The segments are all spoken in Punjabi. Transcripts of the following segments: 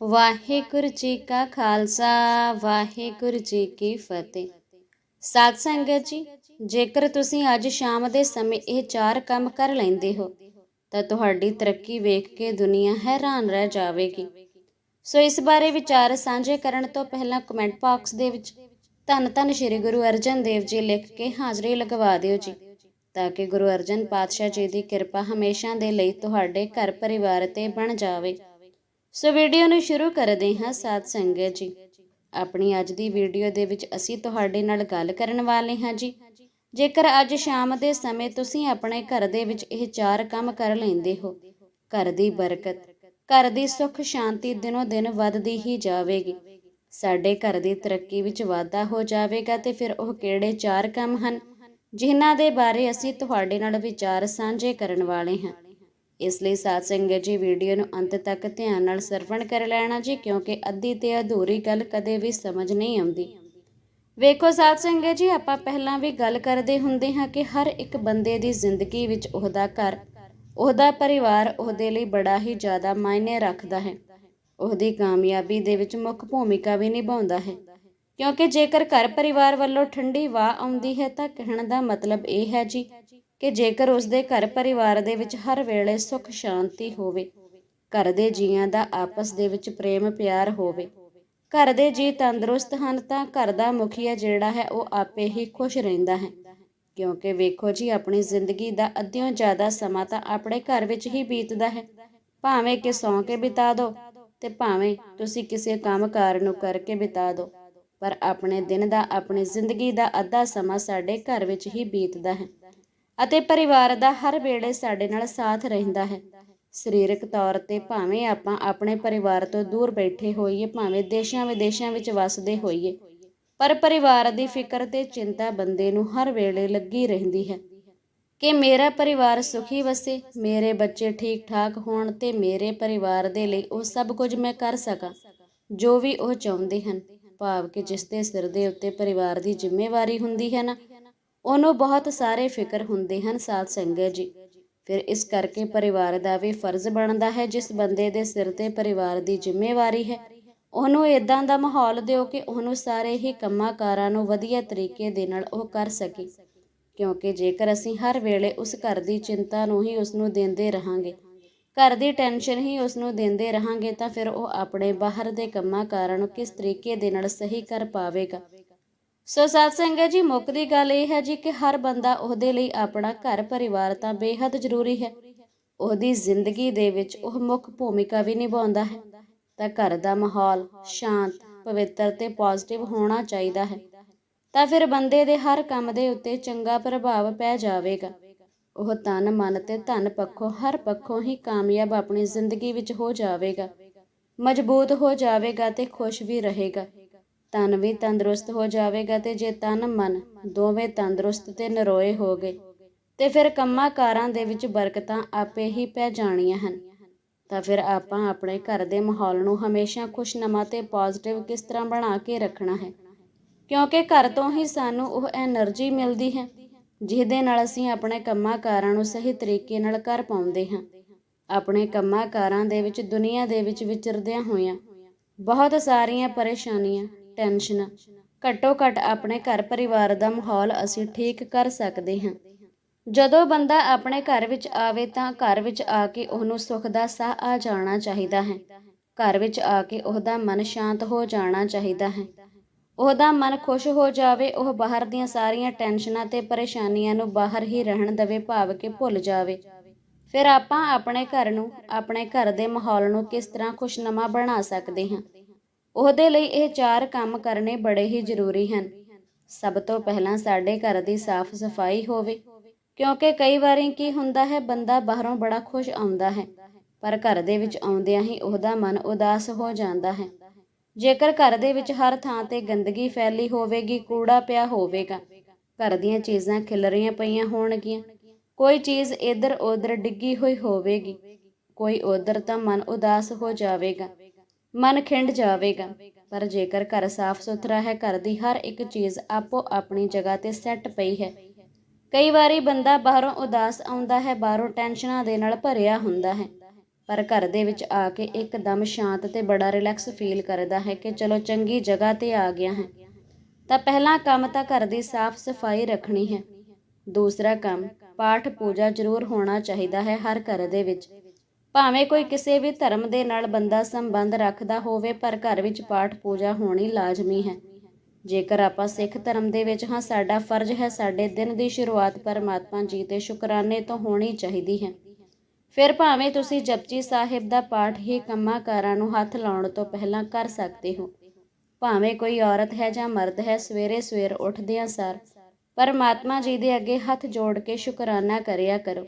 ਵਾਹਿਗੁਰੂ ਜੀ ਕਾ ਖਾਲਸਾ, ਵਾਹਿਗੁਰੂ ਜੀ ਕੀ ਫਤਿਹ। ਸਾਧ ਸੰਗਤ ਜੀ, ਜੇਕਰ ਤੁਸੀਂ ਅੱਜ ਸ਼ਾਮ ਦੇ ਸਮੇਂ ਇਹ ਚਾਰ ਕੰਮ ਕਰ ਲੈਂਦੇ ਹੋ, ਤਾਂ ਤੁਹਾਡੀ ਤਰੱਕੀ ਵੇਖ ਕੇ ਦੁਨੀਆ ਹੈਰਾਨ ਰਹਿ ਜਾਵੇਗੀ। ਸੋ ਇਸ ਬਾਰੇ ਵਿਚਾਰ ਸਾਂਝੇ ਕਰਨ ਤੋਂ ਪਹਿਲਾਂ ਕਮੈਂਟ ਬਾਕਸ ਦੇ ਵਿੱਚ ਧੰਨ ਧੰਨ ਸ੍ਰੀ ਗੁਰੂ ਅਰਜਨ ਦੇਵ ਜੀ ਲਿਖ ਕੇ ਹਾਜ਼ਰੀ ਲਗਵਾ ਦਿਓ ਜੀ, ਤਾਂ ਕਿ ਗੁਰੂ ਅਰਜਨ ਪਾਤਸ਼ਾਹ ਜੀ ਦੀ ਕਿਰਪਾ ਹਮੇਸ਼ਾ ਦੇ ਲਈ ਤੁਹਾਡੇ ਘਰ ਪਰਿਵਾਰ ਤੇ ਬਣ ਜਾਵੇ। ਸੋ ਵੀਡੀਓ ਨੂੰ ਸ਼ੁਰੂ ਕਰਦੇ ਹਾਂ ਸਾਧ ਸੰਗਤ ਜੀ। ਆਪਣੀ ਅੱਜ ਦੀ ਵੀਡੀਓ ਦੇ ਵਿੱਚ ਅਸੀਂ ਤੁਹਾਡੇ ਨਾਲ ਗੱਲ ਕਰਨ ਵਾਲੇ ਹਾਂ ਜੀ। ਜੇਕਰ ਅੱਜ ਸ਼ਾਮ ਦੇ ਸਮੇਂ ਤੁਸੀਂ ਆਪਣੇ ਘਰ ਦੇ ਵਿੱਚ ਇਹ ਚਾਰ ਕੰਮ ਕਰ ਲੈਂਦੇ ਹੋ, ਘਰ ਦੀ ਬਰਕਤ, ਘਰ ਦੀ ਸੁੱਖ ਸ਼ਾਂਤੀ ਦਿਨੋ ਦਿਨ ਵੱਧਦੀ ਹੀ ਜਾਵੇਗੀ। ਸਾਡੇ ਘਰ ਦੀ ਤਰੱਕੀ ਵਿੱਚ ਵਾਧਾ ਹੋ ਜਾਵੇਗਾ ਤੇ ਫਿਰ ਉਹ ਕਿਹੜੇ ਚਾਰ ਕੰਮ ਹਨ, ਜਿਨ੍ਹਾਂ ਦੇ ਬਾਰੇ ਅਸੀਂ ਤੁਹਾਡੇ ਨਾਲ ਵਿਚਾਰ ਸਾਂਝੇ ਕਰਨ ਵਾਲੇ ਹਾਂ। ਇਸ ਲਈ ਸਾਧ ਸੰਗਤ ਜੀ ਵੀਡੀਓ ਨੂੰ ਅੰਤ ਤੱਕ ਧਿਆਨ ਨਾਲ ਸਰਵਣ ਕਰ ਲੈਣਾ ਜੀ, ਕਿਉਂਕਿ ਅੱਧੀ ਤੇ ਅਧੂਰੀ ਗੱਲ ਕਦੇ ਵੀ ਸਮਝ ਨਹੀਂ ਆਉਂਦੀ। ਵੇਖੋ ਸਾਧ ਸੰਗਤ ਜੀ, ਆਪਾਂ ਪਹਿਲਾਂ ਵੀ ਗੱਲ ਕਰਦੇ ਹੁੰਦੇ ਹਾਂ ਕਿ ਹਰ ਇੱਕ ਬੰਦੇ ਦੀ ਜ਼ਿੰਦਗੀ ਵਿੱਚ ਉਹਦਾ ਘਰ, ਉਹਦਾ ਪਰਿਵਾਰ ਉਹਦੇ ਲਈ ਬੜਾ ਹੀ ਜ਼ਿਆਦਾ ਮਾਇਨੇ ਰੱਖਦਾ ਹੈ। ਉਹਦੀ ਕਾਮਯਾਬੀ ਦੇ ਵਿੱਚ ਮੁੱਖ ਭੂਮਿਕਾ ਵੀ ਨਿਭਾਉਂਦਾ ਹੈ। ਕਿਉਂਕਿ ਜੇਕਰ ਘਰ ਪਰਿਵਾਰ ਵੱਲੋਂ ਠੰਡੀ ਵਾਹ ਆਉਂਦੀ ਹੈ ਤਾਂ ਕਹਿਣ ਦਾ ਮਤਲਬ ਇਹ ਹੈ ਜੀ ਕਿ ਜੇਕਰ ਉਸ ਦੇ ਘਰ ਪਰਿਵਾਰ ਦੇ ਵਿੱਚ ਹਰ ਵੇਲੇ ਸੁੱਖ ਸ਼ਾਂਤੀ ਹੋਵੇ, ਘਰ ਦੇ ਜੀਆਂ ਦਾ ਆਪਸ ਦੇ ਵਿੱਚ ਪ੍ਰੇਮ ਪਿਆਰ ਹੋਵੇ, ਘਰ ਦੇ ਜੀ ਤੰਦਰੁਸਤ ਹਨ ਤਾਂ ਘਰ ਦਾ ਮੁਖੀਆ ਜਿਹੜਾ ਹੈ ਉਹ ਆਪੇ ਹੀ ਖੁਸ਼ ਰਹਿੰਦਾ ਹੈ। ਕਿਉਂਕਿ ਵੇਖੋ ਜੀ, ਆਪਣੀ ਜ਼ਿੰਦਗੀ ਦਾ ਅੱਧਿਓਂ ਜ਼ਿਆਦਾ ਸਮਾਂ ਤਾਂ ਆਪਣੇ ਘਰ ਵਿੱਚ ਹੀ ਬੀਤਦਾ ਹੈ। ਭਾਵੇਂ ਕਿ ਸੌਂ ਕੇ ਬਿਤਾ ਦਿਓ ਤੇ ਭਾਵੇਂ ਤੁਸੀਂ ਕਿਸੇ ਕੰਮਕਾਰ ਨੂੰ ਕਰਕੇ ਬਿਤਾ ਦਿਓ ਪਰ ਆਪਣੇ ਦਿਨ ਦਾ, ਆਪਣੀ ਜ਼ਿੰਦਗੀ ਦਾ ਅੱਧਾ ਸਮਾਂ ਸਾਡੇ ਘਰ ਵਿੱਚ ਹੀ ਬੀਤਦਾ ਹੈ। ਅਤੇ ਪਰਿਵਾਰ ਦਾ ਹਰ ਵੇਲੇ ਸਾਡੇ ਨਾਲ ਸਾਥ ਰਹਿੰਦਾ ਹੈ। ਸਰੀਰਕ ਤੌਰ ਤੇ ਭਾਵੇਂ ਆਪਾਂ ਆਪਣੇ ਪਰਿਵਾਰ ਤੋਂ ਦੂਰ ਬੈਠੇ ਹੋਈਏ, ਭਾਵੇਂ ਦੇਸ਼ਾਂ ਵਿਦੇਸ਼ਾਂ ਵਿੱਚ ਵਸਦੇ ਹੋਈਏ, ਪਰ ਪਰਿਵਾਰ ਦੀ ਫਿਕਰ ਤੇ ਚਿੰਤਾ ਬੰਦੇ ਨੂੰ ਹਰ ਵੇਲੇ ਲੱਗੀ ਰਹਿੰਦੀ ਹੈ ਕਿ ਮੇਰਾ ਪਰਿਵਾਰ ਸੁਖੀ ਵਸੇ, ਮੇਰੇ ਬੱਚੇ ਠੀਕ ਠਾਕ ਹੋਣ ਤੇ ਮੇਰੇ ਪਰਿਵਾਰ ਦੇ ਲਈ ਉਹ ਸਭ ਕੁਝ ਮੈਂ ਕਰ ਸਕਾਂ, ਜੋ ਵੀ ਉਹ ਚਾਹੁੰਦੇ ਹਨ। ਭਾਵ ਕਿ ਜਿਸ ਦੇ ਸਿਰ ਦੇ ਉੱਤੇ ਪਰਿਵਾਰ ਦੀ ਜ਼ਿੰਮੇਵਾਰੀ ਹੁੰਦੀ ਹੈ ਨਾ ਉਹਨੂੰ ਬਹੁਤ ਸਾਰੇ ਫਿਕਰ ਹੁੰਦੇ ਹਨ, ਸਾਧ ਸੰਗਤ ਜੀ। ਫਿਰ ਇਸ ਕਰਕੇ ਪਰਿਵਾਰ ਦਾ ਵੀ ਫਰਜ਼ ਬਣਦਾ ਹੈ, ਜਿਸ ਬੰਦੇ ਦੇ ਸਿਰ ਤੇ ਪਰਿਵਾਰ ਦੀ ਜ਼ਿੰਮੇਵਾਰੀ ਹੈ, ਉਹਨੂੰ ਇਦਾਂ ਦਾ ਮਾਹੌਲ ਦਿਓ ਕਿ ਉਹਨੂੰ ਸਾਰੇ ਹੀ ਕੰਮਾਂ ਕਾਰਾਂ ਨੂੰ ਵਧੀਆ ਤਰੀਕੇ ਦੇ ਨਾਲ ਉਹ ਕਰ ਸਕੇ। ਕਿਉਂਕਿ ਜੇਕਰ ਅਸੀਂ ਹਰ ਵੇਲੇ ਉਸ ਘਰ ਦੀ ਚਿੰਤਾ ਨੂੰ ਹੀ ਉਸ ਨੂੰ ਦਿੰਦੇ ਰਹਾਂਗੇ, ਘਰ ਦੀ ਟੈਨਸ਼ਨ ਹੀ ਉਸ ਨੂੰ ਦਿੰਦੇ ਰਹਾਂਗੇ, ਤਾਂ ਫਿਰ ਉਹ ਆਪਣੇ ਬਾਹਰ ਦੇ ਕੰਮਾਂ ਕਾਰਾਂ ਨੂੰ ਕਿਸ ਤਰੀਕੇ ਦੇ ਨਾਲ ਸਹੀ ਕਰ ਪਾਵੇਗਾ? ਸੋ ਸਾਧ ਸੰਗਤ ਜੀ, ਮੁੱਖ ਗੱਲ ਇਹ ਹੈ ਜੀ ਕਿ ਹਰ ਬੰਦਾ ਉਹਦੇ ਲਈ ਆਪਣਾ ਘਰ ਪਰਿਵਾਰ ਤਾਂ ਬੇਹੱਦ ਜ਼ਰੂਰੀ ਹੈ। ਉਹਦੀ ਜ਼ਿੰਦਗੀ ਦੇ ਵਿੱਚ ਉਹ ਮੁੱਖ ਭੂਮਿਕਾ ਵੀ ਨਿਭਾਉਂਦਾ ਹੈ। ਤਾਂ ਘਰ ਦਾ ਮਾਹੌਲ ਸ਼ਾਂਤ, ਪਵਿੱਤਰ ਤੇ ਪੋਜ਼ਿਟਿਵ ਹੋਣਾ ਚਾਹੀਦਾ ਹੈ। ਤਾਂ ਫਿਰ ਬੰਦੇ ਦੇ ਹਰ ਕੰਮ ਦੇ ਉੱਤੇ ਚੰਗਾ ਪ੍ਰਭਾਵ ਪੈ ਜਾਵੇਗਾ। ਉਹ ਤਨ, ਮਨ ਤੇ ਧਨ ਪੱਖੋਂ, ਹਰ ਪੱਖੋਂ ਹੀ ਕਾਮਯਾਬ ਆਪਣੀ ਜ਼ਿੰਦਗੀ ਵਿੱਚ ਹੋ ਜਾਵੇਗਾ। ਮਜ਼ਬੂਤ ਹੋ ਜਾਵੇਗਾ ਤੇ ਖੁਸ਼ ਵੀ ਰਹੇਗਾ। ਤਨ ਵੀ ਤੰਦਰੁਸਤ ਹੋ ਜਾਵੇਗਾ ਤੇ ਜੇ ਤਨ, ਮਨ ਦੋਵੇਂ ਤੰਦਰੁਸਤ ਤੇ ਨਰੋਏ ਹੋ ਗਏ, ਤੇ ਫਿਰ ਕੰਮਾਂ ਕਾਰਾਂ ਦੇ ਵਿੱਚ ਬਰਕਤਾਂ ਆਪੇ ਹੀ ਪੈ ਜਾਣੀਆਂ ਹਨ। ਤਾਂ ਫਿਰ ਆਪਾਂ ਆਪਣੇ ਘਰ ਦੇ ਮਾਹੌਲ ਨੂੰ ਹਮੇਸ਼ਾ ਖੁਸ਼ਨਮਾ ਤੇ ਪੋਜ਼ਿਟਿਵ ਕਿਸ ਤਰ੍ਹਾਂ ਬਣਾ ਕੇ ਰੱਖਣਾ ਹੈ? ਕਿਉਂਕਿ ਘਰ ਤੋਂ ਹੀ ਸਾਨੂੰ ਉਹ એનર્ਜੀ ਮਿਲਦੀ ਹੈ, ਜਿਹਦੇ ਨਾਲ ਅਸੀਂ ਆਪਣੇ ਕੰਮਾਂ ਕਾਰਾਂ ਨੂੰ ਸਹੀ ਤਰੀਕੇ ਨਾਲ ਕਰ ਪਾਉਂਦੇ ਹਾਂ। ਆਪਣੇ ਕੰਮਾਂ ਕਾਰਾਂ ਦੇ ਵਿੱਚ, ਦੁਨੀਆ ਦੇ ਵਿੱਚ ਵਿਚਰਦਿਆਂ ਹੋਇਆਂ ਬਹੁਤ ਸਾਰੀਆਂ ਪਰੇਸ਼ਾਨੀਆਂ ਟੈਨਸ਼ਨਾਂ। ਘੱਟੋ ਘੱਟ ਆਪਣੇ ਘਰ ਪਰਿਵਾਰ ਦਾ ਮਾਹੌਲ ਅਸੀਂ ਠੀਕ ਕਰ ਸਕਦੇ ਹਾਂ। ਜਦੋਂ ਬੰਦਾ ਆਪਣੇ ਘਰ ਵਿੱਚ ਆਵੇ ਤਾਂ ਘਰ ਵਿੱਚ ਆ ਕੇ ਉਹਨੂੰ ਸੁੱਖ ਦਾ ਸਾਹ ਆ ਜਾਣਾ ਚਾਹੀਦਾ ਹੈ। ਘਰ ਵਿੱਚ ਆ ਕੇ ਉਹਦਾ ਮਨ ਸ਼ਾਂਤ ਹੋ ਜਾਣਾ ਚਾਹੀਦਾ ਹੈ। ਉਹਦਾ ਮਨ ਖੁਸ਼ ਹੋ ਜਾਵੇ, ਉਹ ਬਾਹਰ ਦੀਆਂ ਸਾਰੀਆਂ ਟੈਨਸ਼ਨਾਂ ਤੇ ਪਰੇਸ਼ਾਨੀਆਂ ਨੂੰ ਬਾਹਰ ਹੀ ਰਹਿਣ ਦਵੇ, ਭਾਵ ਕਿ ਭੁੱਲ ਜਾਵੇ। ਫਿਰ ਆਪਾਂ ਆਪਣੇ ਘਰ ਨੂੰ, ਆਪਣੇ ਘਰ ਦੇ ਮਾਹੌਲ ਨੂੰ ਕਿਸ ਤਰ੍ਹਾਂ ਖੁਸ਼ਨਮਾ ਬਣਾ ਸਕਦੇ ਹਾਂ? ਉਹਦੇ ਲਈ ਇਹ ਚਾਰ ਕੰਮ ਕਰਨੇ ਬੜੇ ਹੀ ਜ਼ਰੂਰੀ ਹਨ। ਸਭ ਤੋਂ ਪਹਿਲਾਂ ਸਾਡੇ ਘਰ ਦੀ ਸਾਫ਼ ਸਫ਼ਾਈ ਹੋਵੇ, ਕਿਉਂਕਿ ਕਈ ਵਾਰੀ ਕੀ ਹੁੰਦਾ ਹੈ, ਬੰਦਾ ਬਾਹਰੋਂ ਬੜਾ ਖੁਸ਼ ਆਉਂਦਾ ਹੈ, ਪਰ ਘਰ ਦੇ ਵਿੱਚ ਆਉਂਦਿਆਂ ਹੀ ਉਹਦਾ ਮਨ ਉਦਾਸ ਹੋ ਜਾਂਦਾ ਹੈ। ਜੇਕਰ ਘਰ ਦੇ ਵਿੱਚ ਹਰ ਥਾਂ ਤੇ ਗੰਦਗੀ ਫੈਲੀ ਹੋਵੇਗੀ, ਕੂੜਾ ਪਿਆ ਹੋਵੇਗਾ, ਘਰ ਦੀਆਂ ਚੀਜ਼ਾਂ ਖਿਲਰੀਆਂ ਪਈਆਂ ਹੋਣਗੀਆਂ, ਕੋਈ ਚੀਜ਼ ਇੱਧਰ ਉੱਧਰ ਡਿੱਗੀ ਹੋਈ ਹੋਵੇਗੀ, ਕੋਈ ਉਧਰ ਤਾਂ ਮਨ ਉਦਾਸ ਹੋ ਜਾਵੇਗਾ। ਮਨ ਖਿੰਡ ਜਾਵੇਗਾ। ਪਰ ਜੇਕਰ ਘਰ ਸਾਫ਼ ਸੁਥਰਾ ਹੈ, ਘਰ ਦੀ ਹਰ ਇੱਕ ਚੀਜ਼ ਆਪੋ ਆਪਣੀ ਜਗ੍ਹਾ ਤੇ ਸੈੱਟ ਪਈ ਹੈ। ਕਈ ਵਾਰੀ ਬੰਦਾ ਬਾਹਰੋਂ ਉਦਾਸ ਆਉਂਦਾ ਹੈ, ਬਾਹਰੋਂ ਟੈਨਸ਼ਨਾਂ ਦੇ ਨਾਲ ਭਰਿਆ ਹੁੰਦਾ ਹੈ। ਪਰ ਘਰ ਦੇ ਵਿੱਚ ਆ ਕੇ ਇੱਕਦਮ ਸ਼ਾਂਤ ਤੇ ਬੜਾ ਰਿਲੈਕਸ ਫੀਲ ਕਰਦਾ ਹੈ ਕਿ ਚਲੋ ਚੰਗੀ ਜਗ੍ਹਾ ਤੇ ਆ ਗਿਆ ਹੈ। ਤਾਂ ਪਹਿਲਾ ਕੰਮ ਤਾਂ ਘਰ ਦੀ ਸਾਫ਼ ਸਫ਼ਾਈ ਰੱਖਣੀ ਹੈ। ਦੂਸਰਾ ਕੰਮ ਪਾਠ ਪੂਜਾ ਜ਼ਰੂਰ ਹੋਣਾ ਚਾਹੀਦਾ ਹੈ ਹਰ ਘਰ ਦੇ ਵਿੱਚ। ਭਾਵੇਂ ਕੋਈ ਕਿਸੇ ਵੀ ਧਰਮ ਦੇ ਨਾਲ ਬੰਦਾ ਸੰਬੰਧ ਰੱਖਦਾ ਹੋਵੇ, ਪਰ ਘਰ ਵਿੱਚ ਪਾਠ ਪੂਜਾ ਹੋਣੀ ਲਾਜ਼ਮੀ ਹੈ। ਜੇਕਰ ਆਪਾਂ ਸਿੱਖ ਧਰਮ ਦੇ ਵਿੱਚ ਹਾਂ, ਸਾਡਾ ਫਰਜ਼ ਹੈ, ਸਾਡੇ ਦਿਨ ਦੀ ਸ਼ੁਰੂਆਤ ਪਰਮਾਤਮਾ ਜੀ ਦੇ ਸ਼ੁਕਰਾਨੇ ਤੋਂ ਹੋਣੀ ਚਾਹੀਦੀ ਹੈ। ਫਿਰ ਭਾਵੇਂ ਤੁਸੀਂ ਜਪਜੀ ਸਾਹਿਬ ਦਾ ਪਾਠ ਹੀ ਕੰਮਾਂ ਕਾਰਾਂ ਨੂੰ ਹੱਥ ਲਾਉਣ ਤੋਂ ਪਹਿਲਾਂ ਕਰ ਸਕਦੇ ਹੋ। ਭਾਵੇਂ ਕੋਈ ਔਰਤ ਹੈ ਜਾਂ ਮਰਦ ਹੈ, ਸਵੇਰੇ ਸਵੇਰ ਉੱਠਦਿਆਂ ਸਾਰ ਪਰਮਾਤਮਾ ਜੀ ਦੇ ਅੱਗੇ ਹੱਥ ਜੋੜ ਕੇ ਸ਼ੁਕਰਾਨਾ ਕਰਿਆ ਕਰੋ।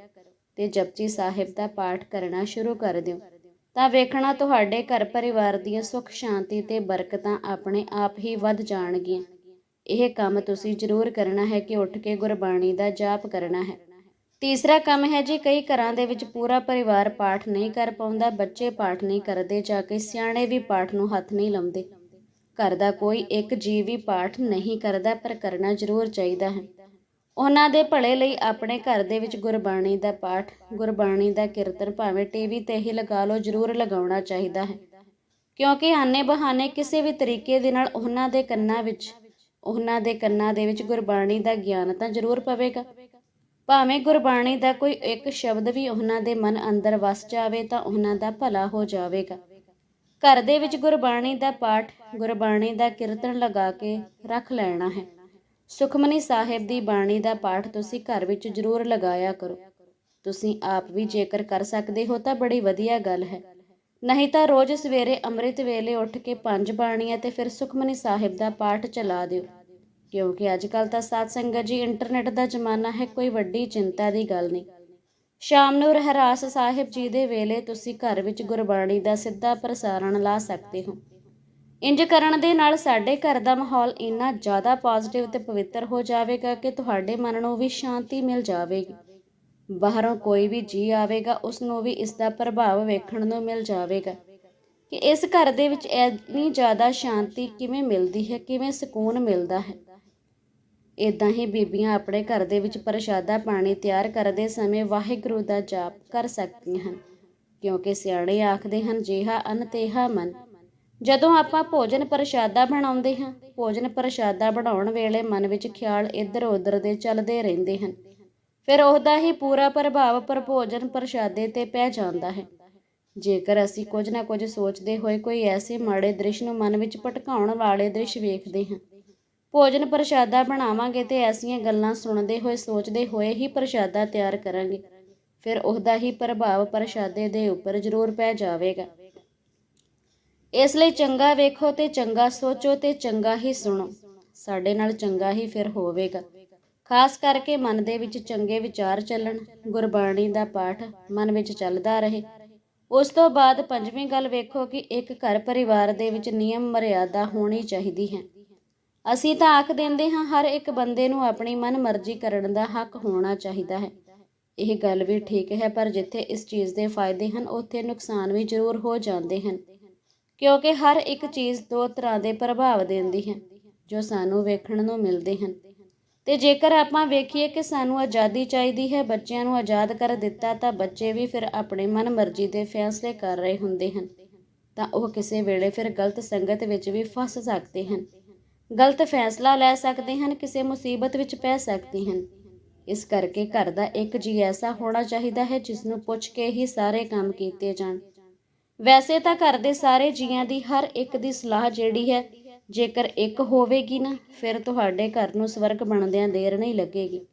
ਤੇ ਜਪਜੀ ਸਾਹਿਬ ਦਾ ਪਾਠ ਕਰਨਾ ਸ਼ੁਰੂ ਕਰ ਦਿਓ। ਤਾਂ ਵੇਖਣਾ ਤੁਹਾਡੇ ਘਰ ਪਰਿਵਾਰ ਦੀਆਂ ਸੁੱਖ, ਸ਼ਾਂਤੀ ਤੇ ਬਰਕਤਾਂ ਆਪਣੇ ਆਪ ਹੀ ਵੱਧ ਜਾਣਗੀਆਂ। ਇਹ ਕੰਮ ਤੁਸੀਂ ਜ਼ਰੂਰ ਕਰਨਾ ਹੈ ਕਿ ਉੱਠ ਕੇ ਗੁਰਬਾਣੀ ਦਾ ਜਾਪ ਕਰਨਾ ਹੈ। ਤੀਸਰਾ ਕੰਮ ਹੈ ਜੀ, ਕਈ ਘਰਾਂ ਦੇ ਵਿੱਚ ਪੂਰਾ ਪਰਿਵਾਰ ਪਾਠ ਨਹੀਂ ਕਰ ਪਾਉਂਦਾ, ਬੱਚੇ ਪਾਠ ਨਹੀਂ ਕਰਦੇ ਜਾ ਕੇ ਸਿਆਣੇ ਵੀ ਪਾਠ ਨੂੰ ਹੱਥ ਨਹੀਂ ਲਾਉਂਦੇ। ਘਰ ਦਾ ਕੋਈ ਇੱਕ ਜੀਵ ਵੀ ਪਾਠ ਨਹੀਂ ਕਰਦਾ, ਪਰ ਕਰਨਾ ਜ਼ਰੂਰ ਚਾਹੀਦਾ ਹੈ। ਉਹਨਾਂ ਦੇ ਭਲੇ ਲਈ ਆਪਣੇ ਘਰ ਦੇ ਵਿੱਚ ਗੁਰਬਾਣੀ ਦਾ ਪਾਠ, ਗੁਰਬਾਣੀ ਦਾ ਕੀਰਤਨ ਭਾਵੇਂ ਟੀਵੀ ਤੇ ਹੀ ਲਗਾ ਲਓ, ਜ਼ਰੂਰ ਲਗਾਉਣਾ ਚਾਹੀਦਾ ਹੈ। ਕਿਉਂਕਿ ਆਨੇ ਬਹਾਨੇ ਕਿਸੇ ਵੀ ਤਰੀਕੇ ਦੇ ਨਾਲ ਉਹਨਾਂ ਦੇ ਕੰਨਾਂ ਵਿੱਚ, ਉਹਨਾਂ ਦੇ ਕੰਨਾਂ ਦੇ ਵਿੱਚ ਗੁਰਬਾਣੀ ਦਾ ਗਿਆਨ ਤਾਂ ਜ਼ਰੂਰ ਪਵੇਗਾ। ਭਾਵੇਂ ਗੁਰਬਾਣੀ ਦਾ ਕੋਈ ਇੱਕ ਸ਼ਬਦ ਵੀ ਉਹਨਾਂ ਦੇ ਮਨ ਅੰਦਰ ਵਸ ਜਾਵੇ ਤਾਂ ਉਹਨਾਂ ਦਾ ਭਲਾ ਹੋ ਜਾਵੇਗਾ। ਘਰ ਦੇ ਵਿੱਚ ਗੁਰਬਾਣੀ ਦਾ ਪਾਠ, ਗੁਰਬਾਣੀ ਦਾ ਕੀਰਤਨ ਲਗਾ ਕੇ ਰੱਖ ਲੈਣਾ ਹੈ। ਸੁਖਮਨੀ ਸਾਹਿਬ ਦੀ ਬਾਣੀ ਦਾ ਪਾਠ ਤੁਸੀਂ ਘਰ ਵਿੱਚ ਜ਼ਰੂਰ ਲਗਾਇਆ ਕਰੋ। ਤੁਸੀਂ ਆਪ ਵੀ ਜੇਕਰ ਕਰ ਸਕਦੇ ਹੋ ਤਾਂ ਬੜੀ ਵਧੀਆ ਗੱਲ ਹੈ। ਨਹੀਂ ਤਾਂ ਰੋਜ਼ ਸਵੇਰੇ ਅੰਮ੍ਰਿਤ ਵੇਲੇ ਉੱਠ ਕੇ ਪੰਜ ਬਾਣੀਆਂ ਤੇ ਫਿਰ ਸੁਖਮਨੀ ਸਾਹਿਬ ਦਾ ਪਾਠ ਚਲਾ ਦਿਓ। ਕਿਉਂਕਿ ਅੱਜ ਕੱਲ ਤਾਂ ਸਾਧ ਸੰਗਤ ਜੀ ਇੰਟਰਨੈਟ ਦਾ ਜ਼ਮਾਨਾ ਹੈ, ਕੋਈ ਵੱਡੀ ਚਿੰਤਾ ਦੀ ਗੱਲ ਨਹੀਂ। ਸ਼ਾਮ ਨੂੰ ਰਹਿਰਾਸ ਸਾਹਿਬ ਜੀ ਦੇ ਵੇਲੇ ਤੁਸੀਂ ਘਰ ਵਿੱਚ ਗੁਰਬਾਣੀ ਦਾ ਸਿੱਧਾ ਪ੍ਰਸਾਰਣ ਲਾ ਸਕਦੇ ਹੋ। ਇੰਜ ਕਰਨ ਦੇ ਨਾਲ ਸਾਡੇ ਘਰ ਦਾ ਮਾਹੌਲ ਇੰਨਾ ਜ਼ਿਆਦਾ ਪੋਜ਼ਿਟਿਵ ਤੇ ਪਵਿੱਤਰ ਹੋ ਜਾਵੇਗਾ ਕਿ ਤੁਹਾਡੇ ਮਨ ਨੂੰ ਵੀ ਸ਼ਾਂਤੀ ਮਿਲ ਜਾਵੇਗੀ। ਬਾਹਰੋਂ ਕੋਈ ਵੀ ਜੀ ਆਵੇਗਾ ਉਸ ਨੂੰ ਵੀ ਇਸ ਦਾ ਪ੍ਰਭਾਵ ਵੇਖਣ ਨੂੰ ਮਿਲ ਜਾਵੇਗਾ। ਕਿ ਇਸ ਘਰ ਦੇ ਵਿੱਚ ਇੰਨੀ ਜ਼ਿਆਦਾ ਸ਼ਾਂਤੀ ਕਿਵੇਂ ਮਿਲਦੀ ਹੈ, ਕਿਵੇਂ ਸਕੂਨ ਮਿਲਦਾ ਹੈ। ਇਦਾਂ ਹੀ ਬੀਬੀਆਂ ਆਪਣੇ ਘਰ ਦੇ ਵਿੱਚ ਪ੍ਰਸ਼ਾਦਾ ਪਾਣੀ ਤਿਆਰ ਕਰਦੇ ਸਮੇਂ ਵਾਹਿਗੁਰੂ ਦਾ ਜਾਪ ਕਰ ਸਕਦੀਆਂ ਹਨ, ਕਿਉਂਕਿ ਸਿਆਣੇ ਆਖਦੇ ਹਨ, ਜਿਹਾ ਅਨ ਤੇਹਾ ਮਨ। ਜਦੋਂ ਆਪਾਂ ਭੋਜਨ ਪ੍ਰਸ਼ਾਦਾ ਬਣਾਉਂਦੇ ਹਾਂ, ਭੋਜਨ ਪ੍ਰਸ਼ਾਦਾ ਬਣਾਉਣ ਵੇਲੇ ਮਨ ਵਿੱਚ ਖਿਆਲ ਇੱਧਰ ਉੱਧਰ ਦੇ ਚੱਲਦੇ ਰਹਿੰਦੇ ਹਨ। ਫਿਰ ਉਹਦਾ ਹੀ ਪੂਰਾ ਪ੍ਰਭਾਵ ਪਰ ਭੋਜਨ ਪ੍ਰਸ਼ਾਦੇ ਤੇ ਪੈ ਜਾਂਦਾ ਹੈ। ਜੇਕਰ ਅਸੀਂ ਕੁਝ ਨਾ ਕੁਝ ਸੋਚਦੇ ਹੋਏ ਕੋਈ ਐਸੇ ਮਾੜੇ ਦ੍ਰਿਸ਼ ਨੂੰ ਮਨ ਵਿੱਚ ਭਟਕਾਉਣ ਵਾਲੇ ਦ੍ਰਿਸ਼ ਵੇਖਦੇ ਹਾਂ, ਭੋਜਨ ਪ੍ਰਸ਼ਾਦਾ ਬਣਾਵਾਂਗੇ ਤੇ ਐਸੀਆਂ ਗੱਲਾਂ ਸੁਣਦੇ ਹੋਏ, ਸੋਚਦੇ ਹੋਏ ਹੀ ਪ੍ਰਸ਼ਾਦਾ ਤਿਆਰ ਕਰਾਂਗੇ। ਫਿਰ ਉਹਦਾ ਹੀ ਪ੍ਰਭਾਵ ਪ੍ਰਸ਼ਾਦੇ ਦੇ ਉੱਪਰ ਜ਼ਰੂਰ ਪੈ ਜਾਵੇਗਾ। ਇਸ ਲਈ ਚੰਗਾ ਵੇਖੋ ਤੇ ਚੰਗਾ ਸੋਚੋ ਤੇ ਚੰਗਾ ਹੀ ਸੁਣੋ। ਸਾਡੇ ਨਾਲ ਚੰਗਾ ਹੀ ਫਿਰ ਹੋਵੇਗਾ। ਖਾਸ ਕਰਕੇ ਮਨ ਦੇ ਵਿੱਚ ਚੰਗੇ ਵਿਚਾਰ ਚੱਲਣ, ਗੁਰਬਾਣੀ ਦਾ ਪਾਠ ਮਨ ਵਿੱਚ ਚੱਲਦਾ ਰਹੇ। ਉਸ ਤੋਂ ਬਾਅਦ ਪੰਜਵੀਂ ਗੱਲ ਵੇਖੋ ਕਿ ਇੱਕ ਘਰ ਪਰਿਵਾਰ ਦੇ ਵਿੱਚ ਨਿਯਮ ਮਰਿਆਦਾ ਹੋਣੀ ਚਾਹੀਦੀ ਹੈ। ਅਸੀਂ ਤਾਂ ਆਖ ਦਿੰਦੇ ਹਾਂ, ਹਰ ਇੱਕ ਬੰਦੇ ਨੂੰ ਆਪਣੀ ਮਨ ਮਰਜ਼ੀ ਕਰਨ ਦਾ ਹੱਕ ਹੋਣਾ ਚਾਹੀਦਾ ਹੈ। ਇਹ ਗੱਲ ਵੀ ਠੀਕ ਹੈ, ਪਰ ਜਿੱਥੇ ਇਸ ਚੀਜ਼ ਦੇ ਫਾਇਦੇ ਹਨ, ਉੱਥੇ ਨੁਕਸਾਨ ਵੀ ਜ਼ਰੂਰ ਹੋ ਜਾਂਦੇ ਹਨ। ਕਿਉਂਕਿ ਹਰ ਇੱਕ ਚੀਜ਼ ਦੋ ਤਰ੍ਹਾਂ ਦੇ ਪ੍ਰਭਾਵ ਦਿੰਦੀ ਹੈ, ਜੋ ਸਾਨੂੰ ਵੇਖਣ ਨੂੰ ਮਿਲਦੇ ਹਨ। ਤੇ ਜੇਕਰ ਆਪਾਂ ਵੇਖੀਏ ਕਿ ਸਾਨੂੰ ਆਜ਼ਾਦੀ ਚਾਹੀਦੀ ਹੈ, ਬੱਚਿਆਂ ਨੂੰ ਆਜ਼ਾਦ ਕਰ ਦਿੱਤਾ, ਤਾਂ ਬੱਚੇ ਵੀ ਫਿਰ ਆਪਣੇ ਮਨ ਮਰਜ਼ੀ ਦੇ ਫੈਸਲੇ ਕਰ ਰਹੇ ਹੁੰਦੇ ਹਨ। ਤਾਂ ਉਹ ਕਿਸੇ ਵੇਲੇ ਫਿਰ ਗਲਤ ਸੰਗਤ ਵਿੱਚ ਵੀ ਫਸ ਸਕਦੇ ਹਨ। ਗਲਤ ਫੈਸਲਾ ਲੈ ਸਕਦੇ ਹਨ, ਕਿਸੇ ਮੁਸੀਬਤ ਵਿੱਚ ਪੈ ਸਕਦੇ ਹਨ। ਇਸ ਕਰਕੇ ਘਰ ਦਾ ਇੱਕ ਜੀ ਐਸਾ ਹੋਣਾ ਚਾਹੀਦਾ ਹੈ, ਜਿਸ ਨੂੰ ਪੁੱਛ ਕੇ ਹੀ ਸਾਰੇ ਕੰਮ ਕੀਤੇ ਜਾਣ। ਵੈਸੇ ਤਾਂ ਘਰ ਦੇ ਸਾਰੇ ਜੀਆਂ ਦੀ ਹਰ ਇੱਕ ਦੀ ਸਲਾਹ ਜਿਹੜੀ ਹੈ, ਜੇਕਰ ਇੱਕ ਹੋਵੇਗੀ ਨਾ, ਫਿਰ ਤੁਹਾਡੇ ਘਰ ਨੂੰ ਸਵਰਗ ਬਣਦਿਆਂ ਦੇਰ ਨਹੀਂ ਲੱਗੇਗੀ।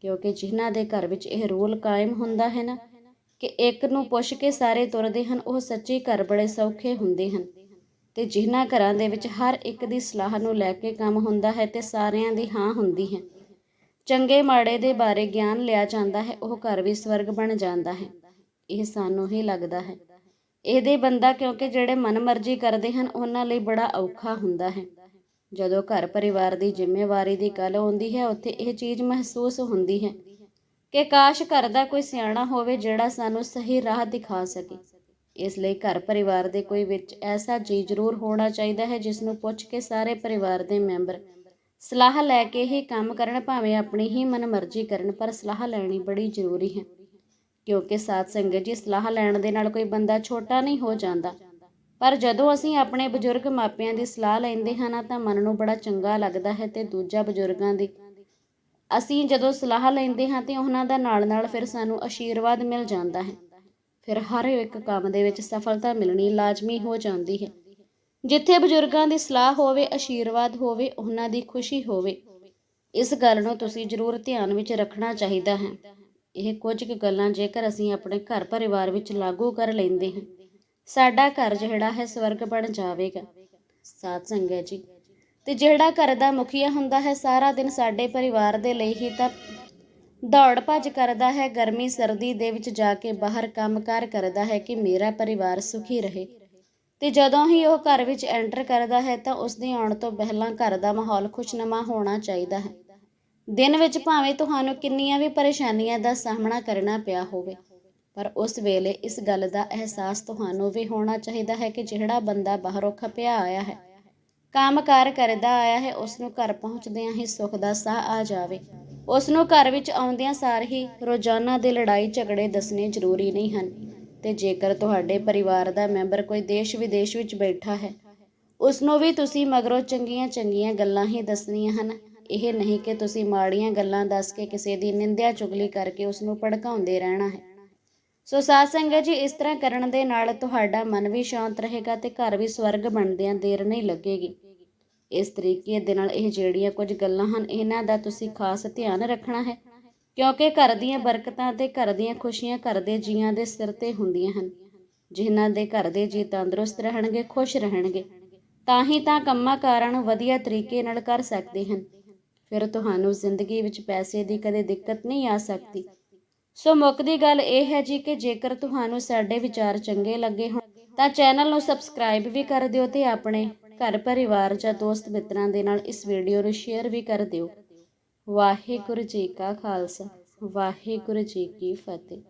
ਕਿਉਂਕਿ ਜਿਨ੍ਹਾਂ ਦੇ ਘਰ ਵਿੱਚ ਇਹ ਰੂਲ ਕਾਇਮ ਹੁੰਦਾ ਹੈ ਨਾ, ਕਿ ਇੱਕ ਨੂੰ ਪੁੱਛ ਕੇ ਸਾਰੇ ਤੁਰਦੇ ਹਨ, ਉਹ ਸੱਚੀ ਘਰ ਬੜੇ ਸੌਖੇ ਹੁੰਦੇ ਹਨ। ਤੇ ਜਿਨ੍ਹਾਂ ਘਰਾਂ ਦੇ ਵਿੱਚ ਹਰ ਇੱਕ ਦੀ ਸਲਾਹ ਨੂੰ ਲੈ ਕੇ ਕੰਮ ਹੁੰਦਾ ਹੈ, ਤੇ ਸਾਰਿਆਂ ਦੀ ਹਾਂ ਹੁੰਦੀ ਹੈ। ਚੰਗੇ ਮਾੜੇ ਦੇ ਬਾਰੇ ਗਿਆਨ ਲਿਆ ਜਾਂਦਾ ਹੈ, ਉਹ ਘਰ ਵੀ ਸਵਰਗ ਬਣ ਜਾਂਦਾ ਹੈ। ਇਹ ਸਾਨੂੰ ਹੀ ਲੱਗਦਾ ਹੈ। ਇਹਦੇ ਬੰਦਾ ਕਿਉਂਕਿ ਜਿਹੜੇ ਮਨਮਰਜ਼ੀ ਕਰਦੇ ਹਨ, ਉਹਨਾਂ ਲਈ ਬੜਾ ਔਖਾ ਹੁੰਦਾ ਹੈ। ਜਦੋਂ ਘਰ ਪਰਿਵਾਰ ਦੀ ਜ਼ਿੰਮੇਵਾਰੀ ਦੀ ਗੱਲ ਆਉਂਦੀ ਹੈ, ਉੱਥੇ ਇਹ ਚੀਜ਼ ਮਹਿਸੂਸ ਹੁੰਦੀ ਹੈ ਕਿ ਕਾਸ਼ ਘਰ ਦਾ ਕੋਈ ਸਿਆਣਾ ਹੋਵੇ ਜਿਹੜਾ ਸਾਨੂੰ ਸਹੀ ਰਾਹ ਦਿਖਾ ਸਕੇ। ਇਸ ਲਈ ਘਰ ਪਰਿਵਾਰ ਦੇ ਕੋਈ ਵਿੱਚ ਐਸਾ ਜੀ ਜ਼ਰੂਰ ਹੋਣਾ ਚਾਹੀਦਾ ਹੈ, ਜਿਸ ਨੂੰ ਪੁੱਛ ਕੇ ਸਾਰੇ ਪਰਿਵਾਰ ਦੇ ਮੈਂਬਰ ਸਲਾਹ ਲੈ ਕੇ ਹੀ ਕੰਮ ਕਰਨ, ਭਾਵੇਂ ਆਪਣੀ ਹੀ ਮਨਮਰਜ਼ੀ ਕਰਨ, ਪਰ ਸਲਾਹ ਲੈਣੀ ਬੜੀ ਜ਼ਰੂਰੀ ਹੈ। ਕਿਉਂਕਿ ਸਾਧ ਸੰਗਤ ਜੀ ਸਲਾਹ ਲੈਣ ਦੇ ਨਾਲ ਕੋਈ ਬੰਦਾ ਛੋਟਾ ਨਹੀਂ ਹੋ ਜਾਂਦਾ। ਪਰ ਜਦੋਂ ਅਸੀਂ ਆਪਣੇ ਬਜ਼ੁਰਗ ਮਾਪਿਆਂ ਦੀ ਸਲਾਹ ਲੈਂਦੇ ਹਾਂ ਨਾ ਤਾਂ ਮਨ ਨੂੰ ਬੜਾ ਚੰਗਾ ਲੱਗਦਾ ਹੈ ਤੇ ਦੂਜਾ ਬਜ਼ੁਰਗਾਂ ਦੀ। ਅਸੀਂ ਜਦੋਂ ਸਲਾਹ ਲੈਂਦੇ ਹਾਂ ਤੇ ਉਹਨਾਂ ਦਾ ਨਾਲ ਨਾਲ ਫਿਰ ਸਾਨੂੰ ਆਸ਼ੀਰਵਾਦ ਮਿਲ ਜਾਂਦਾ ਹੈ। ਫਿਰ ਹਰ ਇੱਕ ਕੰਮ ਦੇ ਵਿੱਚ ਸਫਲਤਾ ਮਿਲਣੀ ਲਾਜ਼ਮੀ ਹੋ ਜਾਂਦੀ ਹੈ। ਜਿੱਥੇ ਬਜ਼ੁਰਗਾਂ ਦੀ ਸਲਾਹ ਹੋਵੇ ਆਸ਼ੀਰਵਾਦ ਹੋਵੇ, ਉਹਨਾਂ ਦੀ ਖੁਸ਼ੀ ਹੋਵੇ, ਇਸ ਗੱਲ ਨੂੰ ਤੁਸੀਂ ਜ਼ਰੂਰ ਧਿਆਨ ਵਿੱਚ ਰੱਖਣਾ ਚਾਹੀਦਾ ਹੈ। ਇਹ ਕੁਝ ਕੁ ਗੱਲਾਂ ਜੇਕਰ ਅਸੀਂ ਆਪਣੇ ਘਰ ਪਰਿਵਾਰ ਵਿੱਚ ਲਾਗੂ ਕਰ ਲੈਂਦੇ ਹਾਂ, ਸਾਡਾ ਘਰ ਜਿਹੜਾ ਹੈ ਸਵਰਗ ਬਣ ਜਾਵੇਗਾ। ਸਾਧ ਸੰਗਤ ਜੀ, ਤੇ ਜਿਹੜਾ ਘਰ ਦਾ ਮੁਖੀਆ ਹੁੰਦਾ ਹੈ, ਸਾਰਾ ਦਿਨ ਸਾਡੇ ਪਰਿਵਾਰ ਦੇ ਲਈ ਹੀ ਤਾਂ ਦੌੜ ਭੱਜ ਕਰਦਾ ਹੈ, ਗਰਮੀ ਸਰਦੀ ਦੇ ਵਿੱਚ ਜਾ ਕੇ ਬਾਹਰ ਕੰਮਕਾਰ ਕਰਦਾ ਹੈ ਕਿ ਮੇਰਾ ਪਰਿਵਾਰ ਸੁਖੀ ਰਹੇ। ਤੇ ਜਦੋਂ ਹੀ ਉਹ ਘਰ ਵਿੱਚ ਐਂਟਰ ਕਰਦਾ ਹੈ, ਤਾਂ ਉਸ ਦੇ ਆਉਣ ਤੋਂ ਪਹਿਲਾਂ ਘਰ ਦਾ ਮਾਹੌਲ ਖੁਸ਼ਨਮਾ ਹੋਣਾ ਚਾਹੀਦਾ ਹੈ। ਦਿਨ ਵਿੱਚ ਭਾਵੇਂ ਤੁਹਾਨੂੰ ਕਿੰਨੀਆਂ ਵੀ ਪਰੇਸ਼ਾਨੀਆਂ ਦਾ ਸਾਹਮਣਾ ਕਰਨਾ ਪਿਆ ਹੋਵੇ, ਪਰ ਉਸ ਵੇਲੇ ਇਸ ਗੱਲ ਦਾ ਅਹਿਸਾਸ ਤੁਹਾਨੂੰ ਵੀ ਹੋਣਾ ਚਾਹੀਦਾ ਹੈ ਕਿ ਜਿਹੜਾ ਬੰਦਾ ਬਾਹਰੋਂ ਖਪਿਆ ਆਇਆ ਹੈ ਕੰਮਕਾਰ ਕਰਦਾ ਆਇਆ ਹੈ ਉਸ ਨੂੰ ਘਰ ਪਹੁੰਚਦਿਆਂ ਹੀ ਸੁੱਖ ਦਾ ਸਾਹ ਆ ਜਾਵੇ। ਉਸ ਨੂੰ ਘਰ ਵਿੱਚ ਆਉਂਦਿਆਂ ਸਾਰ ਹੀ ਰੋਜ਼ਾਨਾ ਦੇ ਲੜਾਈ ਝਗੜੇ ਦੱਸਣੇ ਜ਼ਰੂਰੀ ਨਹੀਂ ਹਨ ਤੇ ਜੇਕਰ ਤੁਹਾਡੇ ਪਰਿਵਾਰ ਦਾ ਮੈਂਬਰ ਕੋਈ ਦੇਸ਼ ਵਿਦੇਸ਼ ਵਿੱਚ ਬੈਠਾ ਹੈ ਉਸ ਨੂੰ ਵੀ ਤੁਸੀਂ ਮਗਰੋਂ ਚੰਗੀਆਂ ਚੰਗੀਆਂ ਗੱਲਾਂ ਹੀ ਦੱਸਣੀਆਂ ਹਨ। ਇਹ ਨਹੀਂ ਕਿ ਤੁਸੀਂ ਮਾੜੀਆਂ ਗੱਲਾਂ ਦੱਸ ਕੇ ਕਿਸੇ ਦੀ ਨਿੰਦਿਆ ਚੁਗਲੀ ਕਰਕੇ ਉਸ ਨੂੰ ਭੜਕਾਉਂਦੇ ਰਹਿਣਾ ਹੈ। ਸੋ ਸਾਧ ਸੰਗਤ ਜੀ, ਇਸ ਤਰ੍ਹਾਂ ਕਰਨ ਦੇ ਨਾਲ ਤੁਹਾਡਾ ਮਨ ਵੀ ਸ਼ਾਂਤ ਰਹੇਗਾ ਤੇ ਘਰ ਵੀ ਸਵਰਗ ਬਣਦਿਆਂ ਦੇਰ ਨਹੀਂ ਲੱਗੇਗੀ। ਇਸ ਤਰੀਕੇ ਦੇ ਨਾਲ ਇਹ ਜਿਹੜੀਆਂ ਕੁਝ ਗੱਲਾਂ ਹਨ, ਇਹਨਾਂ ਦਾ ਤੁਸੀਂ ਖਾਸ ਧਿਆਨ ਰੱਖਣਾ ਹੈ, ਕਿਉਂਕਿ ਘਰ ਦੀਆਂ ਬਰਕਤਾਂ ਤੇ ਘਰ ਦੀਆਂ ਖੁਸ਼ੀਆਂ ਘਰ ਦੇ ਜੀਆਂ ਦੇ ਸਿਰ ਤੇ ਹੁੰਦੀਆਂ ਹਨ। ਜਿਨ੍ਹਾਂ ਦੇ ਘਰ ਦੇ ਜੀ ਤੰਦਰੁਸਤ ਰਹਿਣਗੇ, ਖੁਸ਼ ਰਹਿਣਗੇ, ਤਾਂ ਹੀ ਤਾਂ ਕੰਮਾਂ ਕਾਰਾਂ ਨੂੰ ਵਧੀਆ ਤਰੀਕੇ ਨਾਲ ਕਰ ਸਕਦੇ ਹਨ। ਫਿਰ ਤੁਹਾਨੂੰ ਜ਼ਿੰਦਗੀ ਵਿੱਚ ਪੈਸੇ ਦੀ ਕਦੇ ਦਿੱਕਤ ਨਹੀਂ ਆ ਸਕਦੀ। ਸੋ ਮੁੱਕਦੀ ਗੱਲ ਇਹ ਹੈ ਜੀ ਕਿ ਜੇਕਰ ਤੁਹਾਨੂੰ ਸਾਡੇ ਵਿਚਾਰ ਚੰਗੇ ਲੱਗੇ ਹੋਣ, ਤਾਂ ਚੈਨਲ ਨੂੰ ਸਬਸਕ੍ਰਾਈਬ ਵੀ ਕਰ ਦਿਓ ਤੇ ਆਪਣੇ ਘਰ ਪਰਿਵਾਰ ਜਾਂ ਦੋਸਤ ਮਿੱਤਰਾਂ ਦੇ ਨਾਲ ਇਸ ਵੀਡੀਓ ਨੂੰ ਸ਼ੇਅਰ ਵੀ ਕਰ ਦਿਓ। ਵਾਹਿਗੁਰੂ ਜੀ ਕਾ ਖਾਲਸਾ, ਵਾਹਿਗੁਰੂ ਜੀ ਕੀ ਫਤਿਹ।